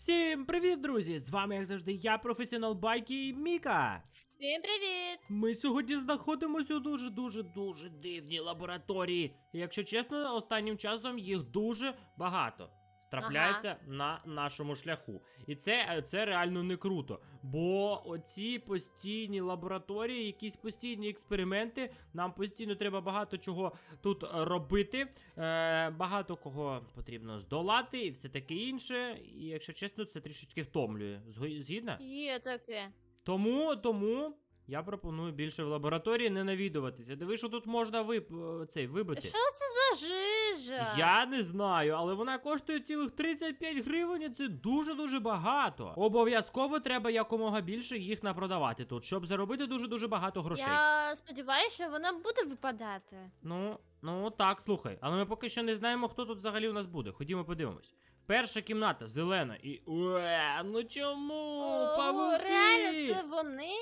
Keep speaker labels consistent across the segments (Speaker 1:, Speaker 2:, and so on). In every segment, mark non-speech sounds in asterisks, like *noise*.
Speaker 1: Всім привіт, друзі! З вами, як завжди, я, професіонал байки і Міка.
Speaker 2: Всім привіт!
Speaker 1: Ми сьогодні знаходимося у дуже дуже дуже дивній лабораторії. І, якщо чесно, останнім часом їх дуже багато. Трапляється на нашому шляху. І це, е, це реально не круто. Бо оці постійні лабораторії, якісь постійні експерименти, нам постійно треба багато чого тут е, робити. Е, багато кого потрібно здолати і все таке інше. І якщо чесно, це трішечки втомлює. Згідна?
Speaker 2: Є таке.
Speaker 1: Тому, тому я пропоную більше в лабораторії не навідуватися. Диви, що тут можна вип... е, цей вибити.
Speaker 2: Що це за жижа?
Speaker 1: Я не знаю, але вона коштує цілих 35 гривень, і це дуже-дуже багато. Обов'язково треба якомога більше їх напродавати тут, щоб заробити дуже-дуже багато грошей.
Speaker 2: Я сподіваюся, що вона буде випадати.
Speaker 1: Ну, ну так, слухай. Але ми поки що не знаємо, хто тут взагалі у нас буде. Ходімо подивимось. Перша кімната зелена і. Уе, ну чому?
Speaker 2: О,
Speaker 1: Павуки!
Speaker 2: реально, це вони?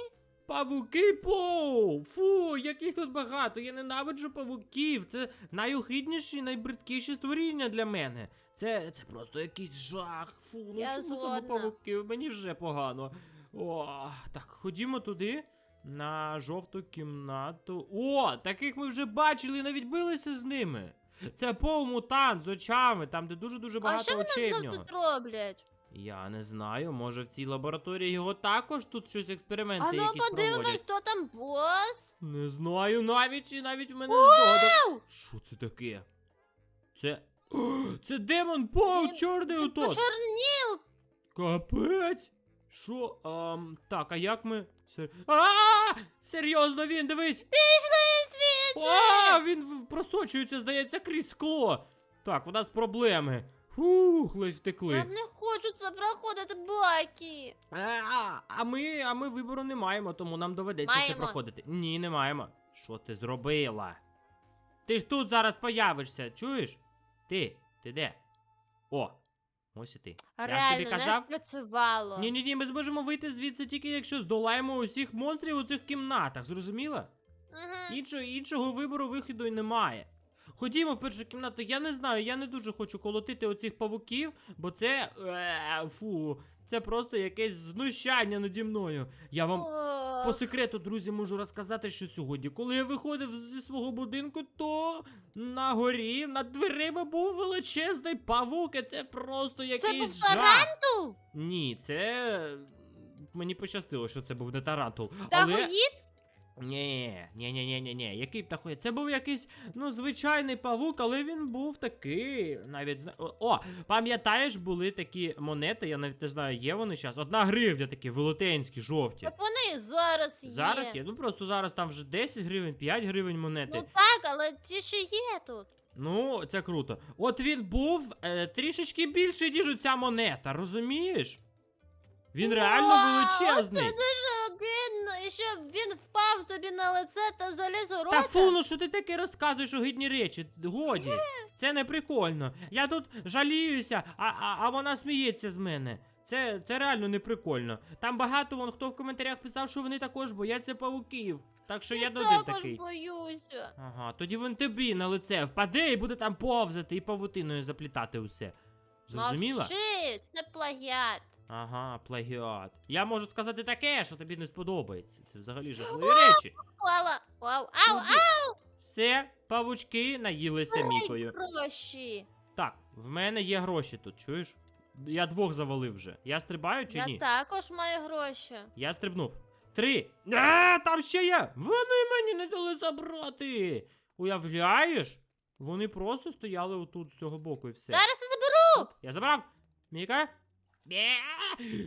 Speaker 1: Павуки поу! Фу, яких тут багато. Я ненавиджу павуків. Це найохидніші, найбридкіші створіння для мене. Це, це просто якийсь жах. Фу, ну
Speaker 2: Я
Speaker 1: чому саме павуків? Мені вже погано. О, так, ходімо туди. На жовту кімнату. О, таких ми вже бачили, навіть билися з ними. Це пол-мутант з очами, там, де дуже-дуже
Speaker 2: а
Speaker 1: багато
Speaker 2: що вони
Speaker 1: очей в
Speaker 2: знов тут роблять?
Speaker 1: Я не знаю, може в цій лабораторії його також тут щось експерименти
Speaker 2: А ну
Speaker 1: якісь
Speaker 2: подивимось,
Speaker 1: проводять.
Speaker 2: хто там бос.
Speaker 1: Не знаю навіть і навіть в мене здогадок. Що це таке? Це. О, *gasps* це демон Пол, чорний отот.
Speaker 2: почорніл.
Speaker 1: Капець. Що? Ам, так, а як ми. Сер... А! Серйозно він, дивись!
Speaker 2: Пішли звідси.
Speaker 1: А, він просочується, здається, крізь скло. Так, у нас проблеми. Фух, ледь втекли.
Speaker 2: Я не хочу це проходити, баки.
Speaker 1: А, а ми, а ми вибору не маємо, тому нам доведеться це
Speaker 2: Маємо.
Speaker 1: проходити. Ні, не маємо. Що ти зробила? Ти ж тут зараз появишся, чуєш? Ти, ти де? О, ось і ти. Я ж
Speaker 2: Реально,
Speaker 1: тобі
Speaker 2: не
Speaker 1: казав.
Speaker 2: спрацювало.
Speaker 1: Ні, ні, ні, ми зможемо вийти звідси тільки якщо здолаємо усіх монстрів у цих кімнатах, зрозуміла?
Speaker 2: Угу.
Speaker 1: Іншого, іншого вибору виходу й немає. Ходімо в першу кімнату. Я не знаю, я не дуже хочу колотити оцих павуків, бо це. Е, фу, це просто якесь знущання наді мною. Я вам по секрету, друзі, можу розказати, що сьогодні, коли я виходив зі свого будинку, то на горі над дверима був величезний павук, і це просто
Speaker 2: Це
Speaker 1: якийсь
Speaker 2: був тарантул?
Speaker 1: Ні, це. Мені пощастило, що це був не тарантул. Але... Ні, ні, ні, ні, ні, ні. Який птахоїд? Це був якийсь, ну, звичайний павук, але він був такий. Навіть зна- О, пам'ятаєш, були такі монети, я навіть не знаю, є вони зараз. Одна гривня такі велетенські, жовті.
Speaker 2: Так вони зараз є.
Speaker 1: Зараз є. Ну просто зараз там вже 10 гривень, 5 гривень монети.
Speaker 2: Ну так, але ті ще є тут.
Speaker 1: Ну, це круто. От він був е, трішечки більший, ніж оця монета, розумієш? Він реально
Speaker 2: Вау,
Speaker 1: величезний.
Speaker 2: Це дуже огидно, і щоб він впав тобі на лице та заліз у рота.
Speaker 1: Та фу, ну що ти таке розказуєш огидні речі? Годі. Це не прикольно. Я тут жаліюся, а, а, а вона сміється з мене. Це, це реально не прикольно. Там багато вон хто в коментарях писав, що вони також бояться павуків. Так що я не один
Speaker 2: також
Speaker 1: такий.
Speaker 2: боюся.
Speaker 1: Ага, тоді він тобі на лице впаде і буде там повзати і павутиною заплітати усе. Зрозуміла?
Speaker 2: Мовчи, це плагіат.
Speaker 1: Ага, плагіат. Я можу сказати таке, що тобі не сподобається. Це взагалі жахливі речі.
Speaker 2: Клала. Вау, ау, ау,
Speaker 1: Все, павучки наїлися мікою.
Speaker 2: гроші.
Speaker 1: Так, в мене є гроші тут, чуєш? Я двох завалив вже. Я стрибаю чи
Speaker 2: Я
Speaker 1: ні?
Speaker 2: також маю гроші.
Speaker 1: Я стрибнув. Три. А, там ще є! Вони мені не дали забрати. Уявляєш? Вони просто стояли отут з цього боку і все.
Speaker 2: Зараз я заберу.
Speaker 1: Я забрав. Міка? Бє!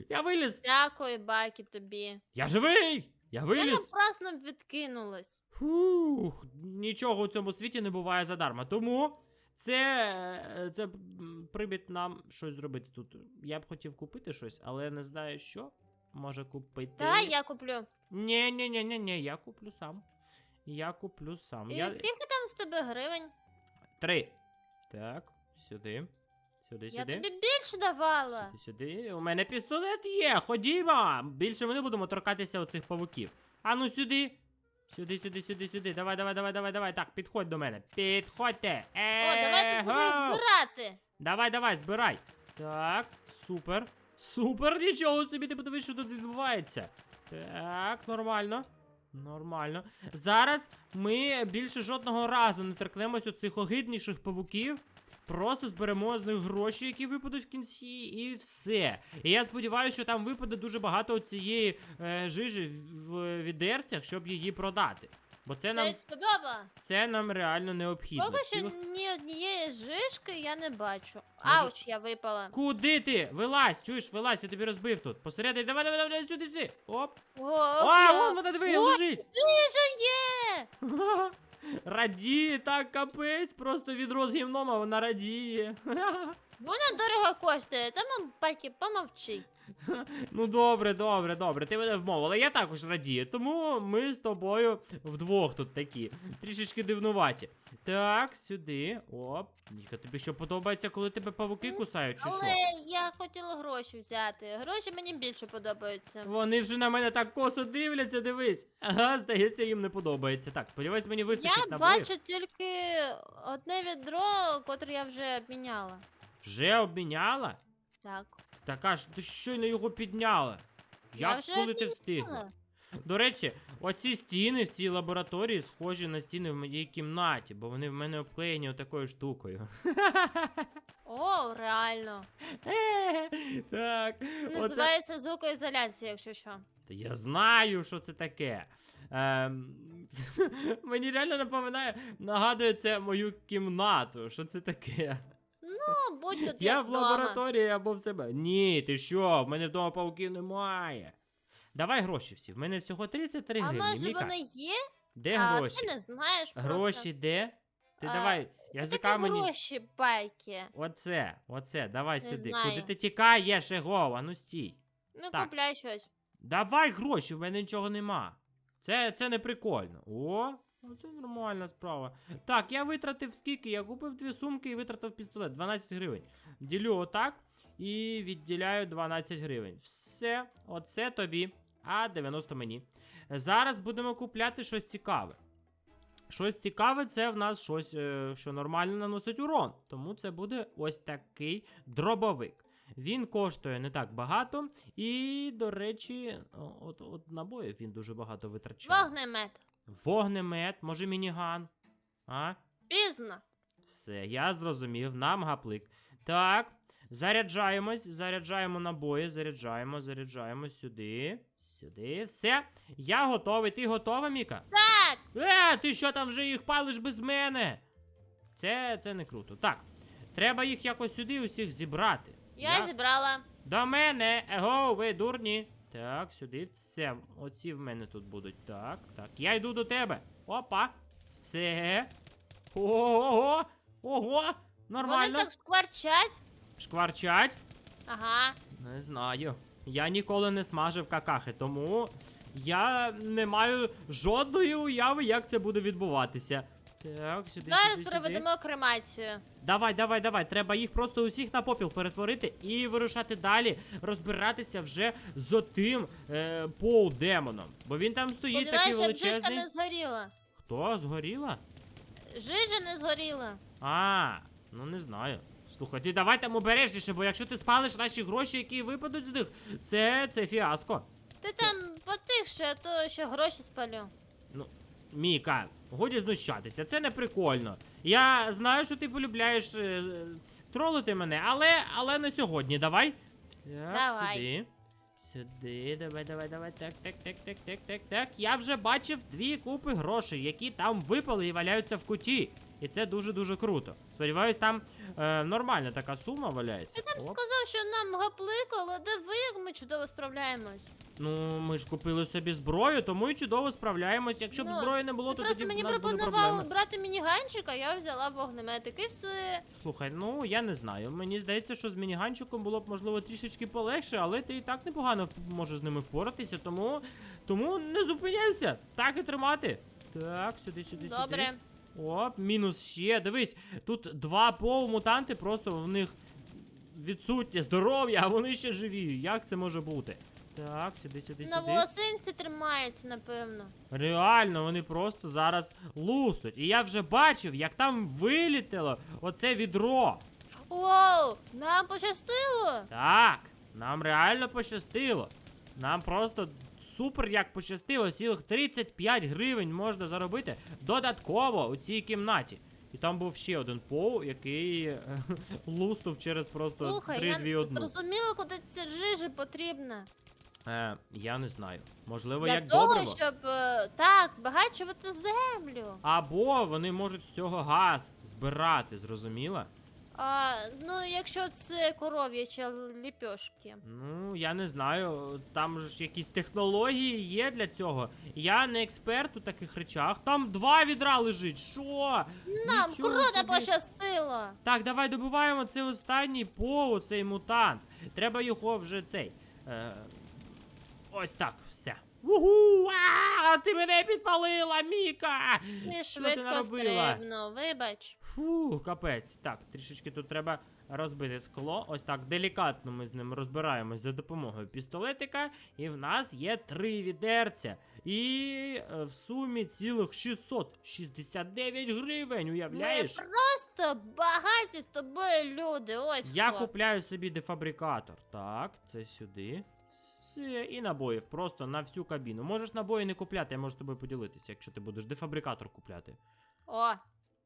Speaker 1: Я виліз!
Speaker 2: Дякую, Бакі, тобі.
Speaker 1: Я живий! Я
Speaker 2: Я
Speaker 1: виліз!
Speaker 2: напрасно відкинулась.
Speaker 1: Фух, нічого у цьому світі не буває задарма. Тому це, це м, прибіт нам щось зробити тут. Я б хотів купити щось, але не знаю що. Може купити.
Speaker 2: Та я куплю.
Speaker 1: Ні, ні, ні, ні, ні, я куплю сам. Я куплю сам.
Speaker 2: І
Speaker 1: Я...
Speaker 2: скільки там в тебе гривень?
Speaker 1: Три. Так, сюди. Сюди,
Speaker 2: Я
Speaker 1: сюди.
Speaker 2: тобі більше давала.
Speaker 1: Сюди, сюди. У мене пістолет є. Ходімо. Більше ми не будемо торкатися оцих павуків. А ну сюди. Сюди, сюди, сюди, сюди. Давай, давай, давай, давай, давай. Так, підходь до мене. Підходьте.
Speaker 2: О, давай тут буду
Speaker 1: Его!
Speaker 2: збирати.
Speaker 1: Давай, давай, збирай. Так, супер. Супер, нічого собі, ти подивись, що тут відбувається. Так, нормально. Нормально. Зараз ми більше жодного разу не торкнемось оцих огидніших павуків. Просто зберемо з них гроші, які випадуть в кінці, і все. І я сподіваюся, що там випаде дуже багато цієї е, жижі в- відерцях, щоб її продати. Бо це нам,
Speaker 2: Це чудово.
Speaker 1: це нам реально необхідно.
Speaker 2: Поки що ні однієї жишки я не бачу.
Speaker 1: Може-
Speaker 2: Ауч, я випала.
Speaker 1: Куди ти? Вилазь, чуєш, вилазь, я тобі розбив тут. Посередині, давай, давай, давай, сюди, сюди. Оп.
Speaker 2: О,
Speaker 1: А,
Speaker 2: я-
Speaker 1: вон вона диви,
Speaker 2: О,
Speaker 1: лежить.
Speaker 2: Жижа є!
Speaker 1: Радіє, так капець, просто відро з гімном, а вона радіє. *laughs*
Speaker 2: Вона дорого коштує, тому мам, пакі, помовчи. *laughs*
Speaker 1: Ну добре, добре, добре, ти мене вмовила. Я також радію, тому ми з тобою вдвох тут такі. Трішечки дивнуваті. Так, сюди. Оп. Ніка, тобі що подобається, коли тебе павуки кусають, чи
Speaker 2: Але я хотіла гроші взяти. Гроші мені більше подобаються.
Speaker 1: Вони вже на мене так косо дивляться, дивись. Ага, здається, їм не подобається. Так, сподіваюсь, мені вистачить
Speaker 2: Я
Speaker 1: набоїв.
Speaker 2: бачу тільки одне відро, котре я вже обміняла.
Speaker 1: Вже обміняла?
Speaker 2: Так.
Speaker 1: Така ж, ти щойно його підняла.
Speaker 2: Я
Speaker 1: Як
Speaker 2: вже
Speaker 1: коли ти встигла? До речі, оці стіни в цій лабораторії схожі на стіни в моїй кімнаті, бо вони в мене обклеєні отакою штукою.
Speaker 2: О, реально. *laughs*
Speaker 1: Так,
Speaker 2: Це
Speaker 1: оце...
Speaker 2: називається звукоізоляція, якщо що.
Speaker 1: Та я знаю, що це таке. Ем... *laughs* Мені реально напоминає, нагадує це мою кімнату. Що це таке?
Speaker 2: Ну, будь тут
Speaker 1: Я в
Speaker 2: вдома.
Speaker 1: лабораторії або в себе. Ні, ти що? В мене вдома пауків немає. Давай гроші всі. В мене всього 33
Speaker 2: А
Speaker 1: гривні.
Speaker 2: може
Speaker 1: Міка,
Speaker 2: вони є?
Speaker 1: де
Speaker 2: а
Speaker 1: гроші?
Speaker 2: ти не знаєш просто.
Speaker 1: Гроші де? Ти
Speaker 2: А,
Speaker 1: давай,
Speaker 2: Це
Speaker 1: язика мені.
Speaker 2: гроші, байки.
Speaker 1: Оце, оце, давай
Speaker 2: Не
Speaker 1: сюди.
Speaker 2: знаю.
Speaker 1: Куди ти тікаєш, Егова? Ну стій.
Speaker 2: Ну,
Speaker 1: Так.
Speaker 2: купляй щось.
Speaker 1: Давай гроші, в мене нічого нема. Це, це не прикольно. О, ну це нормальна справа. Так, я витратив скільки? Я купив дві сумки і витратив пістолет. 12 гривень. Ділю отак і відділяю 12 гривень. Все, оце тобі. А 90 мені. Зараз будемо купляти щось цікаве. Щось цікаве, це в нас щось, е, що нормально наносить урон. Тому це буде ось такий дробовик. Він коштує не так багато, і, до речі, от, от набоїв він дуже багато витрачає.
Speaker 2: Вогнемет.
Speaker 1: Вогнемет, може мініган. А?
Speaker 2: Пізно.
Speaker 1: Все, я зрозумів, нам гаплик. Так, заряджаємось, заряджаємо набої, заряджаємо, заряджаємо сюди. Сюди. Все. Я готовий. Ти готова, Міка?
Speaker 2: Так,
Speaker 1: Е, ти що там вже їх палиш без мене? Це, це не круто. Так. Треба їх якось сюди усіх зібрати.
Speaker 2: я зібрала.
Speaker 1: До мене, его, ви дурні. Так, сюди, все. Оці в мене тут будуть. Так, так. Я йду до тебе. Опа. Все. Ого. Ого. Нормально.
Speaker 2: Вони так шкварчать.
Speaker 1: Шкварчать?
Speaker 2: Ага.
Speaker 1: Не знаю. Я ніколи не смажив какахи, тому я не маю жодної уяви, як це буде відбуватися. Так, сюди,
Speaker 2: Зараз
Speaker 1: сюди, сюди.
Speaker 2: проведемо кремацію.
Speaker 1: Давай, давай, давай. Треба їх просто усіх на попіл перетворити і вирушати далі, розбиратися вже з отим е, Пол демоном. Бо він там стоїть такий
Speaker 2: Сподіваюся, щоб жижка не згоріла.
Speaker 1: Хто згоріла?
Speaker 2: Жижа не згоріла.
Speaker 1: А, ну не знаю. Слухай, ти давай там обережніше, бо якщо ти спалиш наші гроші, які випадуть з них, це, це фіаско.
Speaker 2: Ти там потихше, а то ще гроші спалю.
Speaker 1: Ну, Міка, годі знущатися, це не прикольно. Я знаю, що ти полюбляєш е, тролити мене, але, але не сьогодні, давай. Так,
Speaker 2: Давай.
Speaker 1: сюди. Сюди, давай, давай, давай. Так, так, так, так, так, так, так. Я вже бачив дві купи грошей, які там випали і валяються в куті. І це дуже-дуже круто. Сподіваюсь, там е, нормальна така сума валяється.
Speaker 2: Ти там
Speaker 1: Оп.
Speaker 2: сказав, що нам гаплик, але диви, як ми чудово справляємось.
Speaker 1: Ну, ми ж купили собі зброю, тому і чудово справляємось. Якщо б
Speaker 2: Ну,
Speaker 1: зброї не було,
Speaker 2: Ти
Speaker 1: то
Speaker 2: просто
Speaker 1: тоді б
Speaker 2: мені
Speaker 1: нас
Speaker 2: пропонував
Speaker 1: проблеми.
Speaker 2: брати мініганчик, а я взяла вогнеметик і все.
Speaker 1: Слухай, ну я не знаю. Мені здається, що з мініганчиком було б можливо трішечки полегше, але ти і так непогано вп- можеш з ними впоратися, тому. Тому не зупиняйся. Так і тримати. Так, сюди, сюди,
Speaker 2: Добре.
Speaker 1: сюди. Оп, мінус ще. Дивись, тут два полумутанти, просто в них відсутнє здоров'я, а вони ще живі. Як це може бути? Так, сюди, сюди,
Speaker 2: На
Speaker 1: сюди.
Speaker 2: волосинці тримається, напевно.
Speaker 1: Реально, вони просто зараз луснуть. І я вже бачив, як там вилітело оце відро.
Speaker 2: Воу, нам пощастило.
Speaker 1: Так, Нам реально пощастило. Нам просто супер як пощастило. Цілих 35 гривень можна заробити додатково у цій кімнаті. І там був ще один пол, який *laughs* луснув через просто
Speaker 2: Слухай,
Speaker 1: 3
Speaker 2: я
Speaker 1: 2
Speaker 2: не
Speaker 1: 1
Speaker 2: зрозуміла, куди ця жижа потрібна.
Speaker 1: Е, я не знаю. Можливо,
Speaker 2: Для
Speaker 1: як
Speaker 2: того,
Speaker 1: добриво.
Speaker 2: щоб е, так, збагачувати землю.
Speaker 1: Або вони можуть з цього газ збирати, зрозуміла?
Speaker 2: А, ну, якщо це коров'ячі ліпьошки.
Speaker 1: Ну, я не знаю, там ж якісь технології є для цього. Я не експерт у таких речах. Там два відра лежить. Що?
Speaker 2: Нам
Speaker 1: Нічого
Speaker 2: круто
Speaker 1: собі.
Speaker 2: пощастило.
Speaker 1: Так, давай добиваємо цей останній пол, цей мутант. Треба його вже цей. Е, ось так, все. Угу! А, ти мене підпалила, Міка!
Speaker 2: Не
Speaker 1: Що ти
Speaker 2: швидко
Speaker 1: наробила?
Speaker 2: стрибну, вибач.
Speaker 1: Фу, капець. Так, трішечки тут треба розбити скло. Ось так, делікатно ми з ним розбираємось за допомогою пістолетика. І в нас є три відерця. І е, в сумі цілих 669 гривень,
Speaker 2: Ми
Speaker 1: уявляєш?
Speaker 2: просто багаті з тобою люди. Ось
Speaker 1: Я
Speaker 2: що.
Speaker 1: купляю собі дефабрикатор. Так, це сюди. Все, і набоїв просто на всю кабіну. Можеш набої не купляти, я можу з тобою поділитися, якщо ти будеш дефабрикатор купляти.
Speaker 2: О,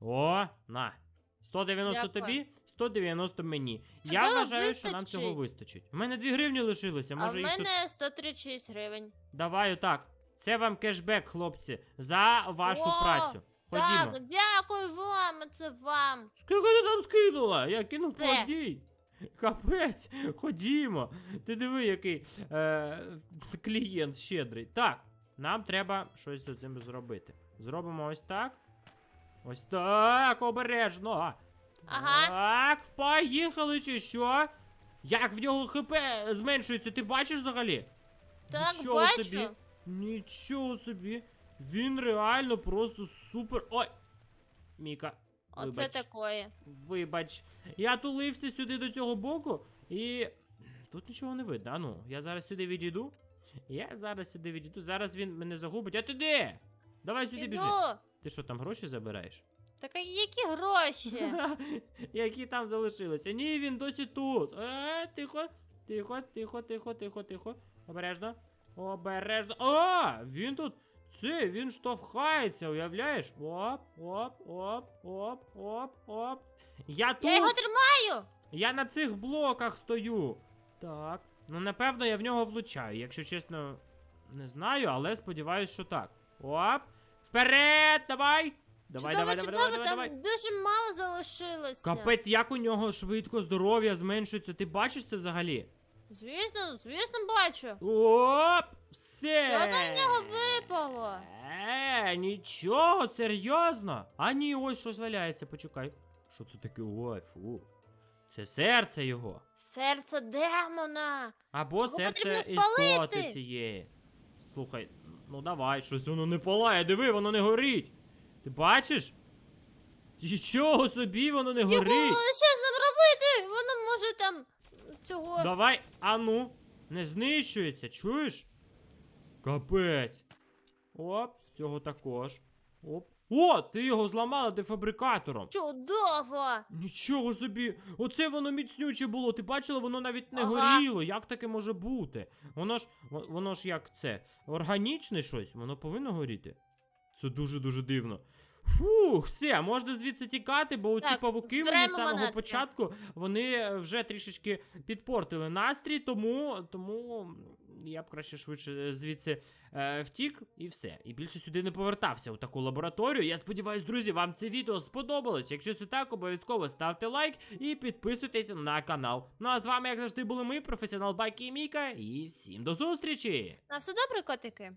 Speaker 1: О, на. 190
Speaker 2: Дякую.
Speaker 1: тобі, 190 мені. Я
Speaker 2: Чудово,
Speaker 1: вважаю, що нам
Speaker 2: вистачить.
Speaker 1: цього вистачить. У мене 2 гривні лишилося,
Speaker 2: а
Speaker 1: може
Speaker 2: в
Speaker 1: їх тут.
Speaker 2: мене 136 гривень.
Speaker 1: Давай отак. Це вам кешбек, хлопці, за вашу
Speaker 2: О,
Speaker 1: працю. Ходімо.
Speaker 2: Так, дякую вам, це вам.
Speaker 1: Скільки ти там скинула? Я кинув одній. *laughs* Капець, ходімо. Ти диви, який е, клієнт щедрий. Так, нам треба щось з цим зробити. Зробимо ось так. Ось так, обережно.
Speaker 2: Ага.
Speaker 1: Так, поїхали чи що? Як в нього ХП зменшується, ти бачиш взагалі?
Speaker 2: Так,
Speaker 1: Нічого
Speaker 2: бачу.
Speaker 1: собі. Нічого собі. Він реально просто супер. Ой! Міка,
Speaker 2: Оце
Speaker 1: вибач.
Speaker 2: такое.
Speaker 1: Вибач, я тулився сюди до цього боку і. Тут нічого не видно. А ну, я зараз сюди відійду. Я зараз сюди відійду. Зараз він мене загубить. А ти де? Давай сюди біжи. Ти що там гроші забираєш?
Speaker 2: Так а які гроші? *laughs*
Speaker 1: Які там залишилися? Ні, він досі тут. Е, тихо, тихо, тихо, тихо, тихо, тихо. Обережно. Обережно. А, він тут. Це, він штовхається, уявляєш? Оп, оп, оп, оп, оп, оп. Я тут.
Speaker 2: Я його тримаю.
Speaker 1: Я на цих блоках стою. Так. Ну, напевно, я в нього влучаю. Якщо чесно, не знаю, але сподіваюсь, що так. Оп! Вперед! Давай! Давай,
Speaker 2: чудово,
Speaker 1: давай, давай, давай, давай,
Speaker 2: там
Speaker 1: давай.
Speaker 2: дуже мало залишилося.
Speaker 1: Капець, як у нього швидко здоров'я зменшується. Ти бачиш це взагалі?
Speaker 2: Звісно, звісно, бачу.
Speaker 1: Оп! Все!
Speaker 2: Що там в нього випало?
Speaker 1: Е, нічого, серйозно. А ні, ось щось валяється, почекай. Що це таке? Ой, фу. Це серце його.
Speaker 2: Серце демона.
Speaker 1: Або
Speaker 2: Його
Speaker 1: серце
Speaker 2: потрібно спалити.
Speaker 1: істоти цієї. Слухай, ну давай, щось воно не палає, диви, воно не горить. Ти бачиш? Нічого собі, воно не
Speaker 2: Його,
Speaker 1: горить.
Speaker 2: що з ним робити? Воно може там цього.
Speaker 1: Давай, а ну, не знищується, чуєш? Капець. Оп, з цього також. Оп. О, ти його зламала дефабрикатором.
Speaker 2: Чудово!
Speaker 1: Нічого собі, оце воно міцнюче було. Ти бачила, воно навіть не
Speaker 2: Ага.
Speaker 1: горіло. Як таке може бути? Воно ж воно ж як це? Органічне щось, воно повинно горіти. Це дуже дуже дивно. Фух, все, можна звідси тікати, бо ці
Speaker 2: Так,
Speaker 1: павуки мені з самого
Speaker 2: монетки.
Speaker 1: початку вони вже трішечки підпортили настрій, тому, тому я б краще швидше звідси е, втік і все. І більше сюди не повертався у таку лабораторію. Я сподіваюсь, друзі, вам це відео сподобалось. Якщо це так, обов'язково ставте лайк і підписуйтесь на канал. Ну а з вами, як завжди, були ми, професіонал Бакі і Міка, і всім до зустрічі!
Speaker 2: На все добре, котики?